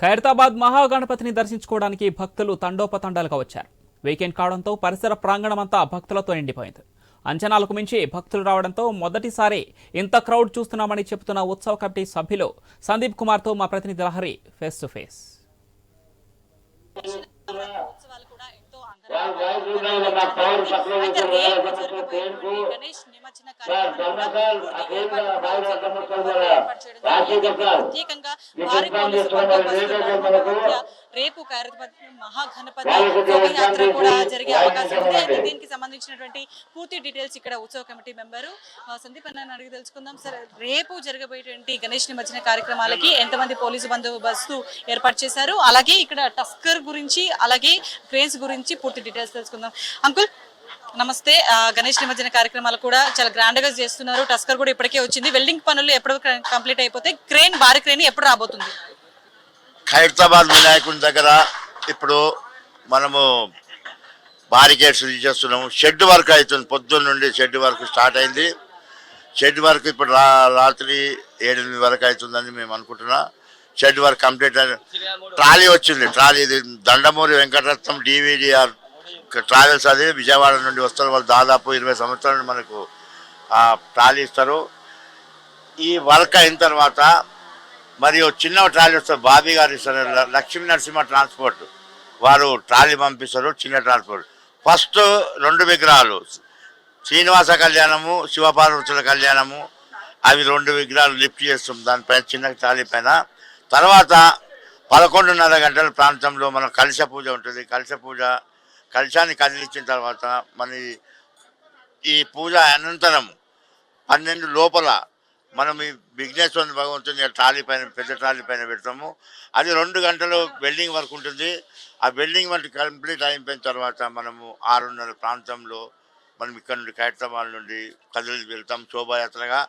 ఖైరతాబాద్ మహాగణపతిని దర్శించుకోవడానికి భక్తులు తండోపతండాలుగా వచ్చారు. వీకెండ్ కావడంతో పరిసర ప్రాంగణమంతా భక్తులతో నిండిపోయింది. అంచనాలకు మించి భక్తులు రావడంతో మొదటిసారి ఇంత క్రౌడ్ చూస్తున్నామని చెబుతున్న ఉత్సవ కమిటీ సభ్యులు సందీప్ కుమార్తో మా ప్రతినిధి Lahari face to face Ganesh నిమజ్జన చేయడం. ప్రత్యేకంగా రేపు మహాగణపతి శోభయాత్ర కూడా జరిగే అవకాశం ఉంది. అయితే దీనికి సంబంధించినటువంటి పూర్తి డీటెయిల్స్ ఇక్కడ ఉత్సవ కమిటీ మెంబరు సందీప్ అన్న అడిగి తెలుసుకుందాం. సార్ రేపు జరగబోయేటువంటి గణేష్ నిమజ్జన కార్యక్రమాలకి ఎంతమంది పోలీసు బందోబస్తు ఏర్పాటు చేశారు? అలాగే ఇక్కడ టస్కర్ గురించి అలాగే క్రేన్స్ గురించి పూర్తి డీటెయిల్స్ తెలుసుకుందాం. అంకుల్ నమస్తే. గణేష్ నిమజ్జన కార్యక్రమాలు కూడా చాలా గ్రాండ్గా చేస్తున్నారు. టస్కర్ కూడా ఇప్పటికే వచ్చింది. వెల్డింగ్ పనులు ఎప్పుడు కంప్లీట్ అయిపోతే క్రేన్ భారీ క్రేన్ ఎప్పుడు రాబోతుంది? ఖైరతాబాద్ వినాయకుని దగ్గర ఇప్పుడు మనము బారికేడ్స్ చేస్తున్నాము. షెడ్ వర్క్ అవుతుంది. పొద్దున్న నుండి షెడ్ వర్క్ స్టార్ట్ అయింది. షెడ్ వర్క్ ఇప్పుడు రా రాత్రి ఏడెనిమిది వరకు అవుతుందని మేము అనుకుంటున్నాం. షెడ్ వర్క్ కంప్లీట్ అయింది ట్రాలీ వచ్చింది. ట్రాలీ ఇది దండమూరి వెంకటరత్నం డివిడిఆర్ ట్రావెల్స్ అది విజయవాడ నుండి వస్తారు. వాళ్ళు దాదాపు ఇరవై సంవత్సరాల నుండి మనకు ట్రాలీ ఇస్తారు. ఈ వర్క్ అయిన తర్వాత మరియు చిన్న ట్రాలీ వస్తారు బాబీ గారు ఇస్తారు. లక్ష్మీ నరసింహ ట్రాన్స్పోర్ట్. వారు ట్రాలీ పంపిస్తారు చిన్న ట్రాన్స్పోర్ట్. ఫస్ట్ రెండు విగ్రహాలు శ్రీనివాస కళ్యాణము శివపార్వతుల కళ్యాణము అవి రెండు విగ్రహాలు లిఫ్ట్ చేస్తాం దానిపైన చిన్న ట్రాలీ పైన. తర్వాత పదకొండున్నర గంటల ప్రాంతంలో మనం కలశ పూజ ఉంటుంది. కలశ పూజ కలశాన్ని కదిలించిన తర్వాత మన ఈ- పూజ అనంతరం పన్నెండు లోపల మనం ఈ విఘ్నేశ్వరుని భగవంతుని ట్రాలీ పైన పెద్ద ట్రాలీ పైన పెడతాము. అది రెండు గంటలు వెల్డింగ్ వర్క్ ఉంటుంది. ఆ వెల్డింగ్ వర్క్ కంప్లీట్ అయిపోయిన తర్వాత మనము ఆరున్నర ప్రాంతంలో మనం ఇక్కడ నుండి ఖైరతాబాద్ నుండి కదిలి వెళ్తాం శోభాయాత్రగా.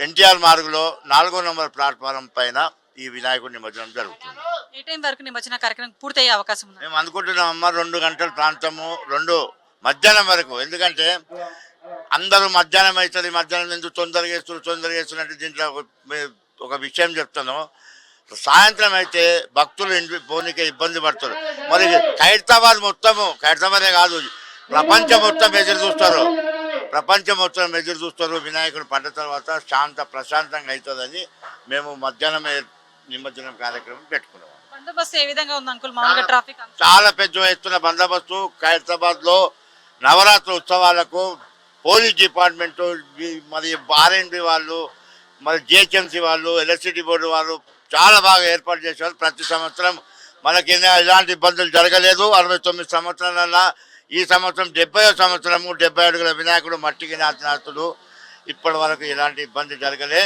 ఎన్టీఆర్ మార్గులో నాలుగో నెంబర్ ప్లాట్ఫారం పైన ఈ వినాయకుడి నిమజ్జనం జరుగుతుంది. ఏ టైం వరకు నిమజ్జన కార్యక్రమం పూర్తయ్యే అవకాశం ఉంది? మేము అనుకుంటున్నాం అమ్మ రెండు గంటల ప్రాంతము రెండు మధ్యాహ్నం వరకు. ఎందుకంటే అందరూ మధ్యాహ్నం అవుతుంది మధ్యాహ్నం ఎందుకు తొందరగా వేస్తున్నారు తొందరగా వేస్తున్నట్టు దీంట్లో ఒక విషయం చెప్తాను. సాయంత్రం అయితే భక్తులు ఇంటి పోనీకే ఇబ్బంది పడతారు. మరి ఖైరతాబాద్ మొత్తము ఖైరతాబాదే కాదు ప్రపంచం మొత్తం ఎదురు చూస్తారు. ప్రపంచం మొత్తం ఎదురు చూస్తారు వినాయకుడు పడ్డ తర్వాత శాంత ప్రశాంతంగా అవుతుందని మేము మధ్యాహ్నమే నిమజ్జనం కార్యక్రమం పెట్టుకున్నాం బందోబస్తు ఏ విధంగా ఉంది అంకుల్? మామూలుగా ట్రాఫిక్ అంతా? చాలా పెద్ద ఎత్తున బందోబస్తు ఖైరతాబాద్లో నవరాత్రి ఉత్సవాలకు పోలీస్ డిపార్ట్మెంట్ మరి ఆర్ఎండ్బి వాళ్ళు మరి జిహెచ్ఎంసీ వాళ్ళు ఎలక్ట్రిసిటీ బోర్డు వాళ్ళు చాలా బాగా ఏర్పాటు చేశారు. ప్రతి సంవత్సరం మనకి ఎలాంటి ఇబ్బందులు జరగలేదు. అరవై తొమ్మిది సంవత్సరాల ఈ సంవత్సరం డెబ్బై సంవత్సరము డెబ్బై అడుగుల వినాయకుడు మట్టికి నాథనాథుడు ఇప్పటి వరకు ఎలాంటి ఇబ్బంది జరగలే.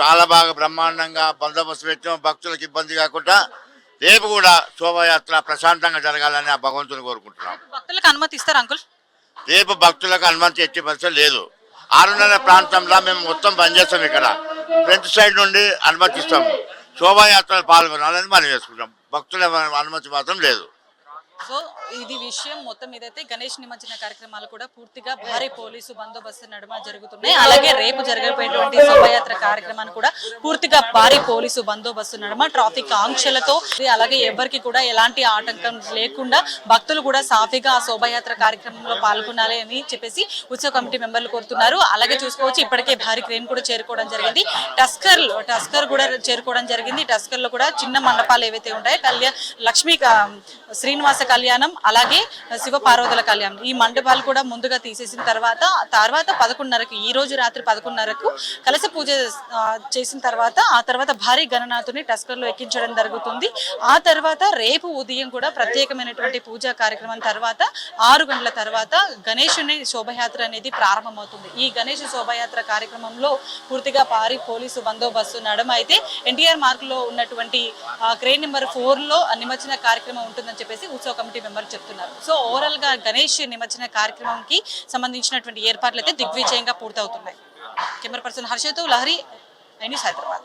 చాలా బాగా బ్రహ్మాండంగా బందోబస్తు పెట్టాం. భక్తులకు ఇబ్బంది కాకుండా రేపు కూడా శోభయాత్ర ప్రశాంతంగా జరగాలని ఆ భగవంతుని కోరుకుంటున్నాం. భక్తులకు అనుమతి ఇస్తారు అంకుల్? రేపు భక్తులకు అనుమతి ఎట్టి పరిస్థితి లేదు. ఆరున్నర ప్రాంతంలో మేము మొత్తం బంద్ చేస్తాం ఇక్కడ. ఫ్రంట్ సైడ్ నుండి అనుమతిస్తాము శోభాయాత్రలు పాల్గొనాలని మనం చేసుకుంటాం. భక్తుల అనుమతి మాత్రం లేదు. సో ఇది విషయం మొత్తం ఏదైతే గణేష్ నిమజ్జన కార్యక్రమాలు కూడా పూర్తిగా భారీ పోలీసు బందోబస్తు నడుమ జరుగుతున్నాయి. అలాగే రేపు జరగబోయేటువంటి శోభయాత్ర కార్యక్రమాన్ని కూడా పూర్తిగా భారీ పోలీసు బందోబస్తు నడుమ ట్రాఫిక్ ఆంక్షలతో. అలాగే ఎవరికి కూడా ఎలాంటి ఆటంకం లేకుండా భక్తులు కూడా సాఫీగా ఆ శోభయాత్ర కార్యక్రమంలో పాల్గొనాలి అని చెప్పేసి ఉత్సవ కమిటీ మెంబర్లు కోరుతున్నారు. అలాగే చూసుకోవచ్చు ఇప్పటికే భారీ క్రేన్ కూడా చేరుకోవడం జరిగింది. టస్కర్ టస్కర్ కూడా చేరుకోవడం జరిగింది. టస్కర్లో కూడా చిన్న మండపాలు ఏవైతే ఉంటాయో కళ్యాణ్ లక్ష్మీ శ్రీనివాస కళ్యాణం అలాగే శివ పార్వతుల కళ్యాణం. ఈ మండపాలు కూడా ముందుగా తీసేసిన తర్వాత తర్వాత పదకొండున్నరకు ఈ రోజు రాత్రి పదకొండున్నరకు కలశ పూజ చేసిన తర్వాత ఆ తర్వాత భారీ గణనాథుని టస్కర్లో ఎక్కించడం జరుగుతుంది. ఆ తర్వాత రేపు ఉదయం కూడా ప్రత్యేకమైనటువంటి పూజా కార్యక్రమం తర్వాత ఆరు గంటల తర్వాత గణేషుని శోభయాత్ర అనేది ప్రారంభమవుతుంది. ఈ గణేష్ శోభయాత్ర కార్యక్రమంలో పూర్తిగా పారి పోలీసు బందోబస్తు నడమ అయితే ఎన్టీఆర్ మార్క్లో ఉన్నటువంటి క్రేన్ నెంబర్ ఫోర్లో నిమజ్జన కార్యక్రమం ఉంటుందని చెప్పేసి ఉత్సవ కమిటీ మెంబర్లు చెప్తున్నారు. సో ఓవరాల్గా గణేష్ నిమజ్జన కార్యక్రమంకి సంబంధించినటువంటి ఏర్పాట్లు అయితే దిగ్విజయంగా పూర్తవుతున్నాయి. కెమెరా పర్సన్ హర్షతో లహరి ఐ హైదరాబాద్.